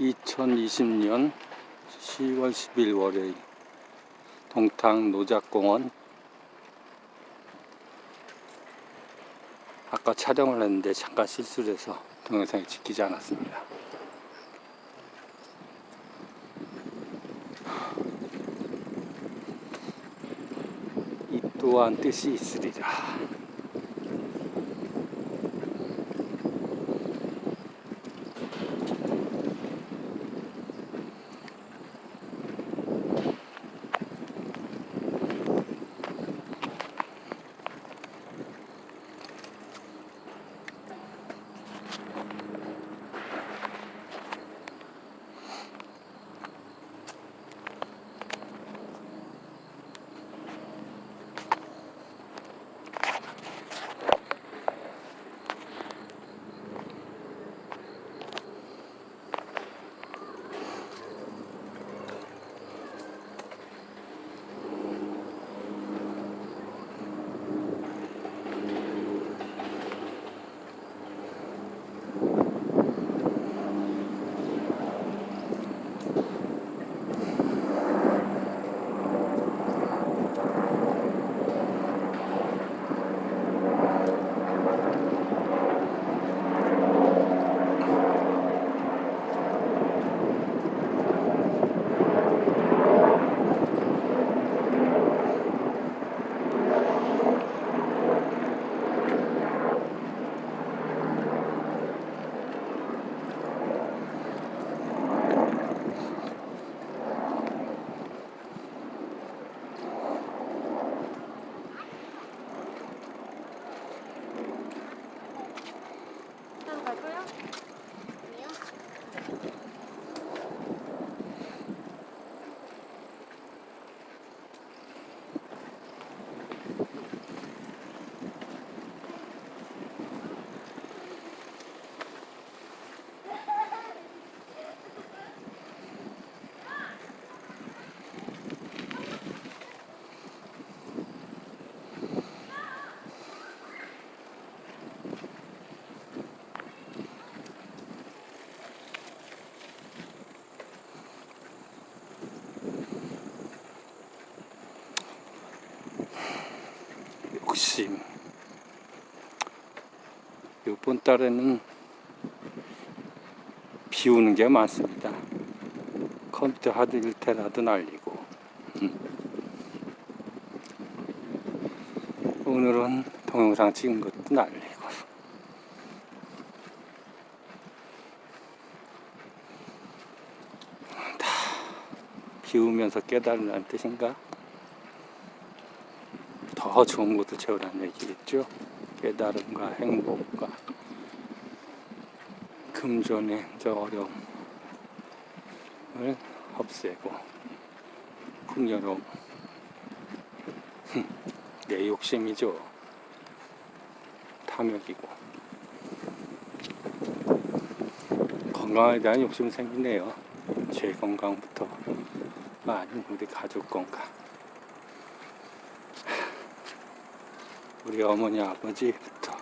2020년 10월 10일 월요일 동탕 노작공원 아까 촬영을 했는데 잠깐 실수를 해서 동영상에 찍히지 않았습니다. 이 또한 뜻이 있으리라. 이번 달에는 비 오는 게 많습니다. 컴퓨터 하드 1테라도 날리고. 음. 오늘은 동영상 찍은 것도 날리고. 다 비우면서 깨달으라는 뜻인가? 더 좋은 것도 채우라는 얘기겠죠. 깨달음과 행복과 금전의 저 어려움을 없애고 풍요로움 흠, 내 욕심이죠. 탐욕이고 건강에 대한 욕심 생기네요. 제 건강부터 아닌 우리 가족 건강. 우리 어머니 아버지부터.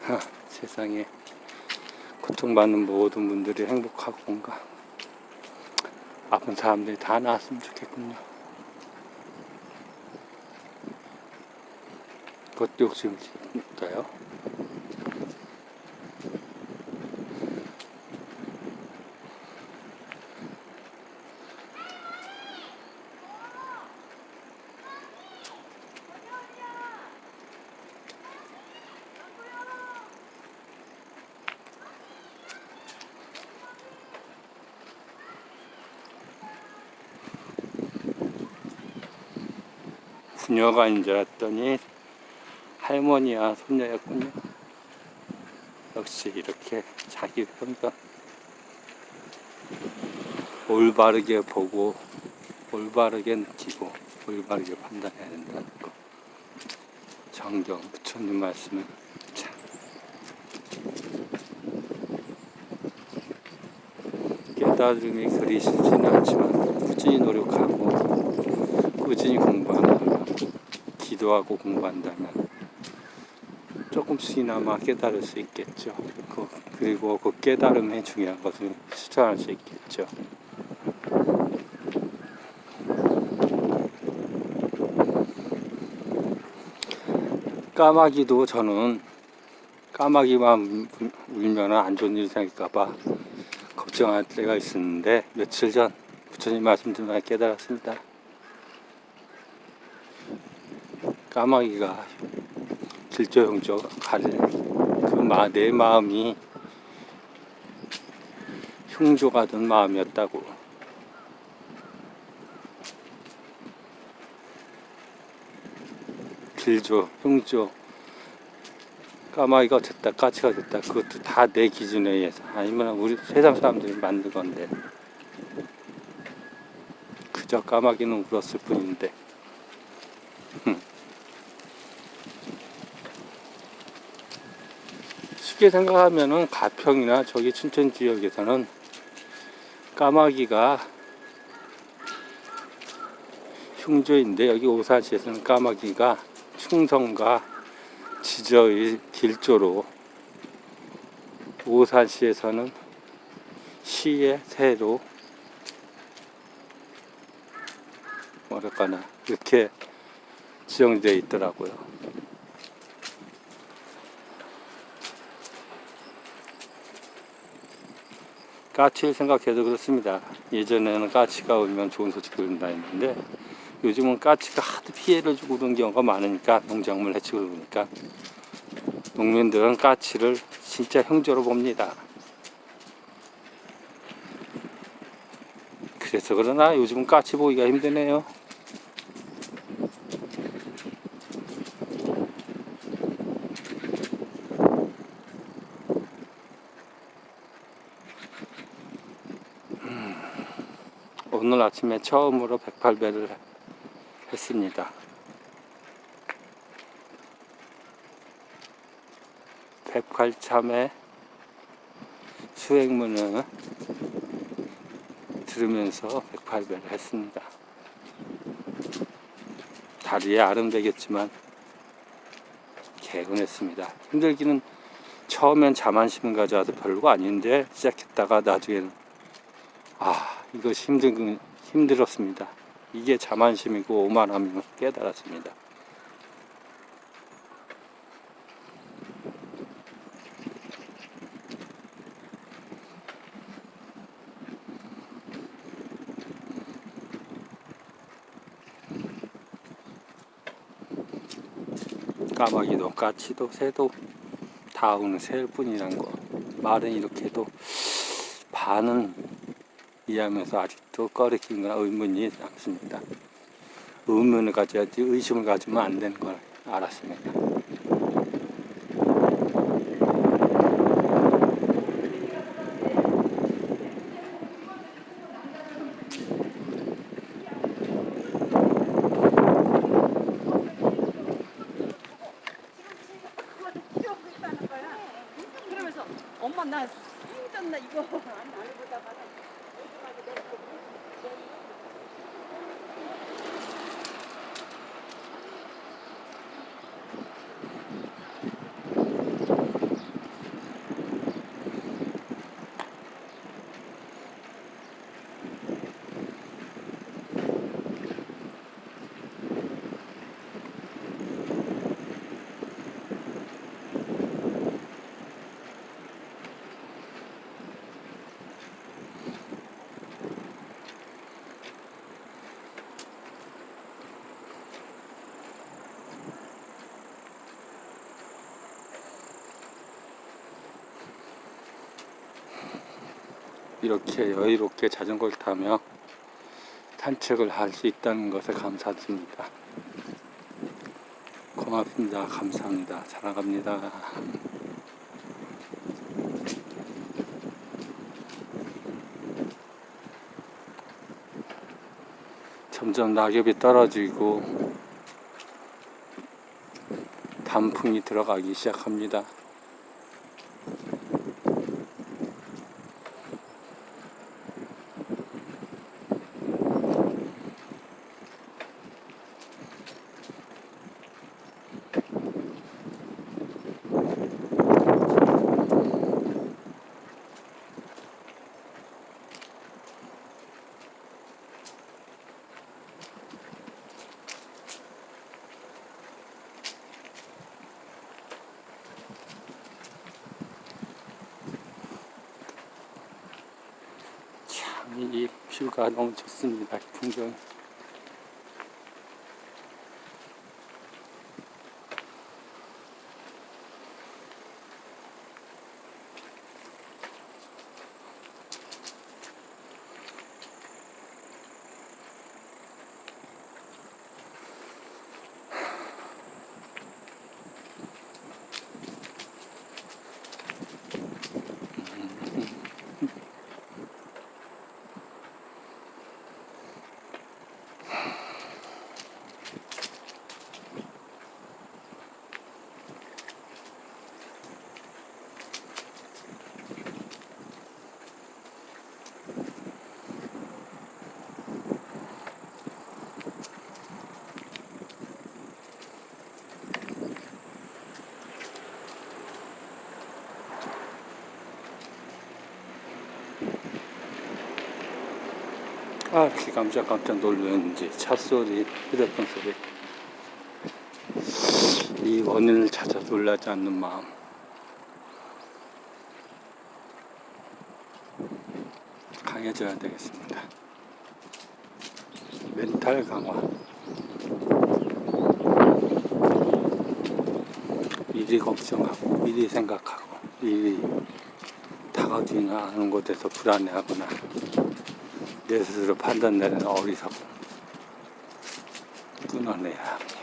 하, 세상에. 고통받는 모든 분들이 행복하고 건강 아픈 사람들이 다 나았으면 좋겠군요. 그것도 욕심인가요? 부녀가 인 줄 알았더니 할머니야 손녀였군요. 역시 이렇게 자기 편견 올바르게 보고 올바르게 느끼고 올바르게 판단해야 된다는 거. 정경 부처님 말씀은 참 깨달음이 그리 쉽지는 않지만 꾸준히 노력하고 꾸준히 공부하고 기도하고 공부한다면 조금씩이나마 깨달을 수 있겠죠. 그, 그리고 그 깨달음의 중요한 것을 실천할 수 있겠죠. 까마귀도 저는 까마귀만 울- 울면 안 좋은 일 생길까봐 걱정할 때가 있었는데 며칠 전 부처님 말씀 듣나 깨달았습니다. 까마귀가 길조형조 가를 그내 마음이 흉조가 된 마음이었다고. 길조, 흉조 까마귀가 됐다 까치가 됐다 그것도 다 내 기준에 의해서. 아니면 우리 세상 사람들이 만든 건데. 그저 까마귀는 울었을 뿐인데 쉽게 생각하면은 가평이나 저기 춘천 지역에서는 까마귀가 흉조인데 여기 오산시에서는 까마귀가 충성과 지저의 길조로 오산시에서는 시의 새로 뭐랄까나 이렇게 지정되어 있더라고요. 까치를 생각해도 그렇습니다. 예전에는 까치가 울면 좋은 소식 들린다 했는데 요즘은 까치가 하도 피해를 주고 그런 경우가 많으니까 농작물 해치고 그러니까 농민들은 까치를 진짜 형제로 봅니다. 그래서 그러나 요즘은 까치 보기가 힘드네요. 오늘 아침에 처음으로 108배를 했습니다. 108참의 수행문을 들으면서 108배를 했습니다. 다리에 아름되겠지만 개운했습니다. 힘들기는 처음엔 자만심을 가져와도 별거 아닌데 시작했다가 나중에는 아 이것이 힘든 힘들었습니다. 이게 자만심이고 오만함임을 깨달았습니다. 까마귀도 까치도 새도 다 오는 새일 뿐이란 거 말은 이렇게 해도 반은 이해하면서 아직도 꺼리끼거나 의문이 남습니다. 의문을 가져야지 의심을 가지면 안 되는 걸 알았습니다. 키우고 있다는 거야. 그러면서 엄마 나 힘들나 이거 안 알고다가 이렇게 여유롭게 자전거를 타며 산책을 할 수 있다는 것에 감사드립니다. 고맙습니다. 감사합니다. 사랑합니다. 점점 낙엽이 떨어지고 단풍이 들어가기 시작합니다. 이, 이 뷰가 너무 좋습니다. 풍경. 아, 귀 깜짝깜짝 놀랐는지 차 소리, 휴대폰 소리. 이 원인을 찾아 놀라지 않는 마음. 강해져야 되겠습니다. 멘탈 강화. 미리 걱정하고, 미리 생각하고, 미리 다가오지 않은 곳에서 불안해하거나, 내 스스로 판단 내리는 어리석음 끊어내야 합니다.